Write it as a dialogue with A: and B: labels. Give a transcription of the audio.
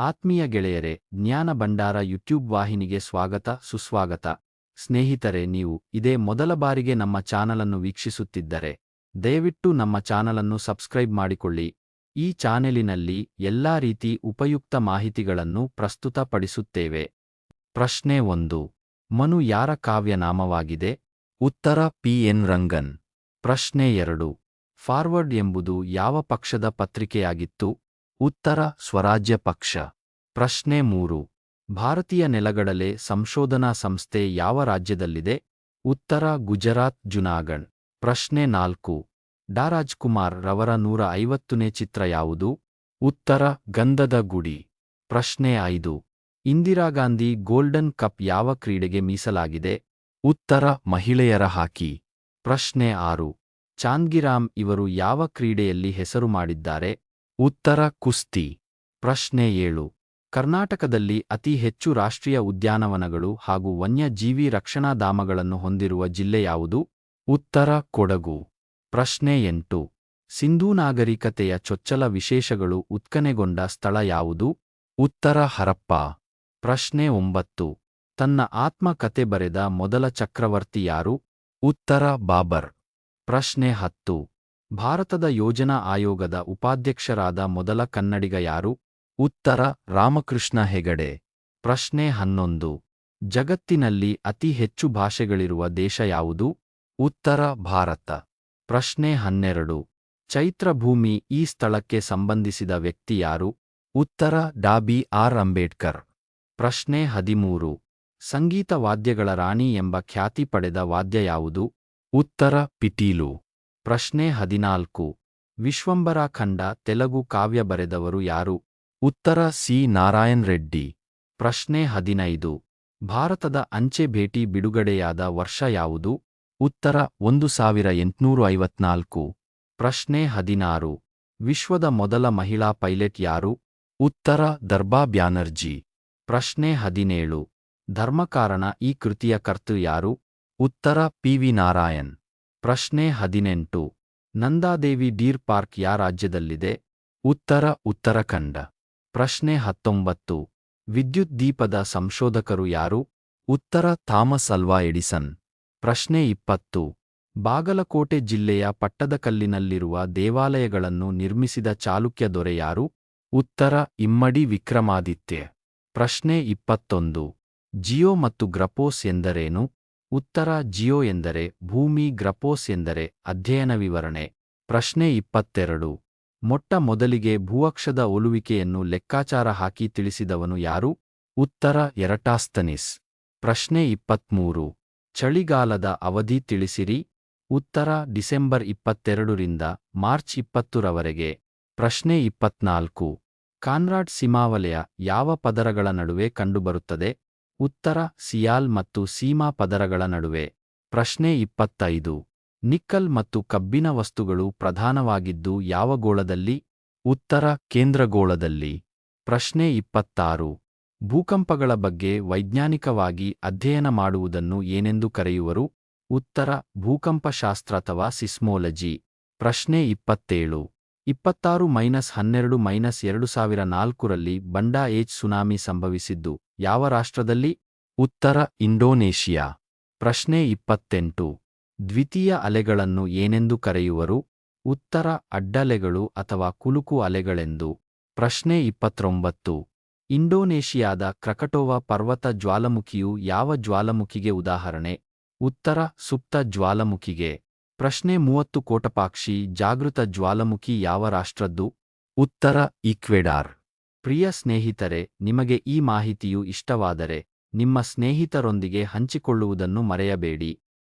A: ಆತ್ಮೀಯ ಗೆಳೆಯರೆ, ಜ್ಞಾನ ಭಂಡಾರ ಯೂಟ್ಯೂಬ್ ವಾಹಿನಿಗೆ ಸ್ವಾಗತ, ಸುಸ್ವಾಗತ. ಸ್ನೇಹಿತರೆ, ನೀವು ಇದೇ ಮೊದಲ ಬಾರಿಗೆ ನಮ್ಮ ಚಾನಲನ್ನು ವೀಕ್ಷಿಸುತ್ತಿದ್ದರೆ, ದಯವಿಟ್ಟು ನಮ್ಮ ಚಾನಲನ್ನು ಸಬ್ಸ್ಕ್ರೈಬ್ ಮಾಡಿಕೊಳ್ಳಿ. ಈ ಚಾನೆಲಿನಲ್ಲಿ ಎಲ್ಲಾ ರೀತಿ ಉಪಯುಕ್ತ ಮಾಹಿತಿಗಳನ್ನು ಪ್ರಸ್ತುತಪಡಿಸುತ್ತೇವೆ. ಪ್ರಶ್ನೆ ಒಂದು, ಮನು ಯಾರ ಕಾವ್ಯನಾಮವಾಗಿದೆ? ಉತ್ತರ, ಪಿ. ಎನ್. ರಂಗನ್. ಪ್ರಶ್ನೆ ಎರಡು, ಫಾರ್ವರ್ಡ್ ಎಂಬುದು ಯಾವ ಪಕ್ಷದ ಪತ್ರಿಕೆಯಾಗಿತ್ತು? ಉತ್ತರ ಸ್ವರಾಜ್ಯ ಪಕ್ಷ. ಪ್ರಶ್ನೆ ಮೂರು. ಭಾರತೀಯ ನೆಲಗಡಲೆ ಸಂಶೋಧನಾ ಸಂಸ್ಥೆ ಯಾವ ರಾಜ್ಯದಲ್ಲಿದೆ? ಉತ್ತರ ಗುಜರಾತ್ ಜುನಾಗಢ್ ಪ್ರಶ್ನೆ ನಾಲ್ಕು. ಡಾ. ರಾಜ್ಕುಮಾರ್ ರವರ ನೂರ ಐವತ್ತನೇ ಚಿತ್ರ ಯಾವುದು? ಉತ್ತರ ಗಂಧದ ಗುಡಿ. ಪ್ರಶ್ನೆ ಐದು. ಇಂದಿರಾಗಾಂಧಿ ಗೋಲ್ಡನ್ ಕಪ್ ಯಾವ ಕ್ರೀಡೆಗೆ ಮೀಸಲಾಗಿದೆ? ಉತ್ತರ ಮಹಿಳೆಯರ ಹಾಕಿ. ಪ್ರಶ್ನೆ ಆರು. ಚಾಂದ್ಗಿರಾಮ್ ಇವರು ಯಾವ ಕ್ರೀಡೆಯಲ್ಲಿ ಹೆಸರು ಮಾಡಿದ್ದಾರೆ? ಉತ್ತರ ಕುಸ್ತಿ. ಪ್ರಶ್ನೆ ಏಳು. ಕರ್ನಾಟಕದಲ್ಲಿ ಅತಿ ಹೆಚ್ಚು ರಾಷ್ಟ್ರೀಯ ಉದ್ಯಾನವನಗಳು ಹಾಗೂ ವನ್ಯಜೀವಿ ರಕ್ಷಣಾಧಾಮಗಳನ್ನು ಹೊಂದಿರುವ ಜಿಲ್ಲೆ ಯಾವುದು? ಉತ್ತರ ಕೊಡಗು. ಪ್ರಶ್ನೆ ಎಂಟು. ಸಿಂಧೂ ನಾಗರಿಕತೆಯ ಚೊಚ್ಚಲ ವಿಶೇಷಗಳು ಉತ್ಕನೆಗೊಂಡ ಸ್ಥಳ ಯಾವುದು? ಉತ್ತರ ಹರಪ್ಪ. ಪ್ರಶ್ನೆ ಒಂಬತ್ತು. ತನ್ನ ಆತ್ಮಕತೆ ಬರೆದ ಮೊದಲ ಚಕ್ರವರ್ತಿ ಯಾರು? ಉತ್ತರ ಬಾಬರ್. ಪ್ರಶ್ನೆ ಹತ್ತು. ಭಾರತದ ಯೋಜನಾ ಆಯೋಗದ ಉಪಾಧ್ಯಕ್ಷರಾದ ಮೊದಲ ಕನ್ನಡಿಗ ಯಾರು? ಉತ್ತರ, ರಾಮಕೃಷ್ಣ ಹೆಗಡೆ. ಪ್ರಶ್ನೆ ಹನ್ನೊಂದು. ಜಗತ್ತಿನಲ್ಲಿ ಅತಿ ಹೆಚ್ಚು ಭಾಷೆಗಳಿರುವ ದೇಶ ಯಾವುದು? ಉತ್ತರ, ಭಾರತ. ಪ್ರಶ್ನೆ ಹನ್ನೆರಡು. ಚೈತ್ರಭೂಮಿ ಈ ಸ್ಥಳಕ್ಕೆ ಸಂಬಂಧಿಸಿದ ವ್ಯಕ್ತಿ ಯಾರು? ಉತ್ತರ, ಡಾಬಿ ಆರ್. ಅಂಬೇಡ್ಕರ್. ಪ್ರಶ್ನೆ ಹದಿಮೂರು. ಸಂಗೀತ ವಾದ್ಯಗಳ ರಾಣಿ ಎಂಬ ಖ್ಯಾತಿ ಪಡೆದ ವಾದ್ಯ ಯಾವುದು? ಉತ್ತರ, ಪಿಟೀಲು. ಪ್ರಶ್ನೆ ಹದಿನಾಲ್ಕು. ವಿಶ್ವಂಬರ ಖಂಡ ತೆಲುಗು ಕಾವ್ಯ ಬರೆದವರು ಯಾರು? ಉತ್ತರ ಸಿ. ನಾರಾಯಣ್ ರೆಡ್ಡಿ. ಪ್ರಶ್ನೆ ಹದಿನೈದು. ಭಾರತದ ಅಂಚೆ ಭೇಟಿ ಬಿಡುಗಡೆಯಾದ ವರ್ಷ ಯಾವುದು? ಉತ್ತರ ಒಂದು ಸಾವಿರ ಎಂಟುನೂರು ಐವತ್ನಾಲ್ಕು. ಪ್ರಶ್ನೆ ಹದಿನಾರು. ವಿಶ್ವದ ಮೊದಲ ಮಹಿಳಾ ಪೈಲಟ್ ಯಾರು? ಉತ್ತರ ದರ್ಬಾ ಬ್ಯಾನರ್ಜಿ. ಪ್ರಶ್ನೆ ಹದಿನೇಳು. ಧರ್ಮಕಾರಣ ಈ ಕೃತಿಯ ಕರ್ತೃ ಯಾರು? ಉತ್ತರ ಪಿ ವಿ ನಾರಾಯಣ್. ಪ್ರಶ್ನೆ ಹದಿನೆಂಟು. ನಂದಾದೇವಿ ಡೀರ್ ಪಾರ್ಕ್ ಯಾ ರಾಜ್ಯದಲ್ಲಿದೆ? ಉತ್ತರ ಉತ್ತರಾಖಂಡ ಪ್ರಶ್ನೆ ಹತ್ತೊಂಬತ್ತು. ವಿದ್ಯುತ್ ದೀಪದ ಸಂಶೋಧಕರು ಯಾರು? ಉತ್ತರ, ಥಾಮಸ್ ಅಲ್ವಾ ಎಡಿಸನ್. ಪ್ರಶ್ನೆ ಇಪ್ಪತ್ತು. ಬಾಗಲಕೋಟೆ ಜಿಲ್ಲೆಯ ಪಟ್ಟದಕಲ್ಲಿನಲ್ಲಿರುವ ದೇವಾಲಯಗಳನ್ನು ನಿರ್ಮಿಸಿದ ಚಾಲುಕ್ಯ ದೊರೆ ಯಾರು? ಉತ್ತರ, ಇಮ್ಮಡಿ ವಿಕ್ರಮಾದಿತ್ಯ. ಪ್ರಶ್ನೆ ಇಪ್ಪತ್ತೊಂದು. ಜಿಯೋ ಮತ್ತು ಗ್ರಪೋಸ್ ಎಂದರೇನು? ಉತ್ತರ ಜಿಯೋ ಎಂದರೆ ಭೂಮಿ ಗ್ರಪೋಸ್ ಎಂದರೆ ಅಧ್ಯಯನ ವಿವರಣೆ. ಪ್ರಶ್ನೆ ಇಪ್ಪತ್ತೆರಡು. ಮೊಟ್ಟ ಮೊದಲಿಗೆ ಭೂವಕ್ಷದ ಒಲುವಿಕೆಯನ್ನು ಲೆಕ್ಕಾಚಾರ ಹಾಕಿ ತಿಳಿಸಿದವನು ಯಾರು? ಉತ್ತರ ಎರಟಾಸ್ತನಿಸ್. ಪ್ರಶ್ನೆ ಇಪ್ಪತ್ಮೂರು. ಚಳಿಗಾಲದ ಅವಧಿ ತಿಳಿಸಿರಿ. ಉತ್ತರ ಡಿಸೆಂಬರ್ ಇಪ್ಪತ್ತೆರಡರಿಂದ ಮಾರ್ಚ್ ಇಪ್ಪತ್ತರವರೆಗೆ ಪ್ರಶ್ನೆ ಇಪ್ಪತ್ನಾಲ್ಕು. ಕಾನ್ರಾಡ್ ಸಿಮಾವಲಯ ಯಾವ ಪದರಗಳ ನಡುವೆ ಕಂಡುಬರುತ್ತದೆ? ಉತ್ತರ ಸಿಯಾಲ್ ಮತ್ತು ಸೀಮಾ ಪದರಗಳ ನಡುವೆ. ಪ್ರಶ್ನೆ ಇಪ್ಪತ್ತೈದು. ನಿಕ್ಕಲ್ ಮತ್ತು ಕಬ್ಬಿನ ವಸ್ತುಗಳು ಪ್ರಧಾನವಾಗಿದ್ದು ಯಾವ ಗೋಳದಲ್ಲಿ? ಉತ್ತರ ಕೇಂದ್ರಗೋಳದಲ್ಲಿ. ಪ್ರಶ್ನೆ ಇಪ್ಪತ್ತಾರು. ಭೂಕಂಪಗಳ ಬಗ್ಗೆ ವೈಜ್ಞಾನಿಕವಾಗಿ ಅಧ್ಯಯನ ಮಾಡುವುದನ್ನು ಏನೆಂದು ಕರೆಯುವರು? ಉತ್ತರ, ಭೂಕಂಪಶಾಸ್ತ್ರ ಅಥವಾ ಸಿಸ್ಮೋಲಜಿ. ಪ್ರಶ್ನೆ ಇಪ್ಪತ್ತೇಳು. ಇಪ್ಪತ್ತಾರು ಮೈನಸ್ ಹನ್ನೆರಡು ಮೈನಸ್ ಎರಡು ಸಾವಿರ ನಾಲ್ಕರಲ್ಲಿ ಬಂಡಾ ಏಜ್ ಸುನಾಮಿ ಸಂಭವಿಸಿದ್ದು. ಯಾವ ರಾಷ್ಟ್ರದಲ್ಲಿ? ಉತ್ತರ ಇಂಡೋನೇಷಿಯಾ. ಪ್ರಶ್ನೆ ಇಪ್ಪತ್ತೆಂಟು. ದ್ವಿತೀಯ ಅಲೆಗಳನ್ನು ಏನೆಂದು ಕರೆಯುವರು? ಉತ್ತರ ಅಡ್ಡಲೆಗಳು ಅಥವಾ ಕುಲುಕು ಅಲೆಗಳೆಂದು. ಪ್ರಶ್ನೆ ಇಪ್ಪತ್ತೊಂಬತ್ತು. ಇಂಡೋನೇಷಿಯಾದ ಕ್ರಕಟೋವಾ ಪರ್ವತ ಜ್ವಾಲಾಮುಖಿಯು ಯಾವ ಜ್ವಾಲಮುಖಿಗೆ ಉದಾಹರಣೆ? ಉತ್ತರ ಸುಪ್ತ ಜ್ವಾಲಮುಖಿಗೆ. ಪ್ರಶ್ನೆ ಮೂವತ್ತು ಕೋಟಪಾಕ್ಷಿ ಜಾಗೃತ ಜ್ವಾಲಮುಖಿ ಯಾವ ರಾಷ್ಟ್ರದ್ದು? ಉತ್ತರ ಈಕ್ವೆಡಾರ್. ಪ್ರಿಯ ಸ್ನೇಹಿತರೆ ನಿಮಗೆ ಈ ಮಾಹಿತಿಯು ಇಷ್ಟವಾದರೆ ನಿಮ್ಮ ಸ್ನೇಹಿತರೊಂದಿಗೆ ಹಂಚಿಕೊಳ್ಳುವುದನ್ನು ಮರೆಯಬೇಡಿ.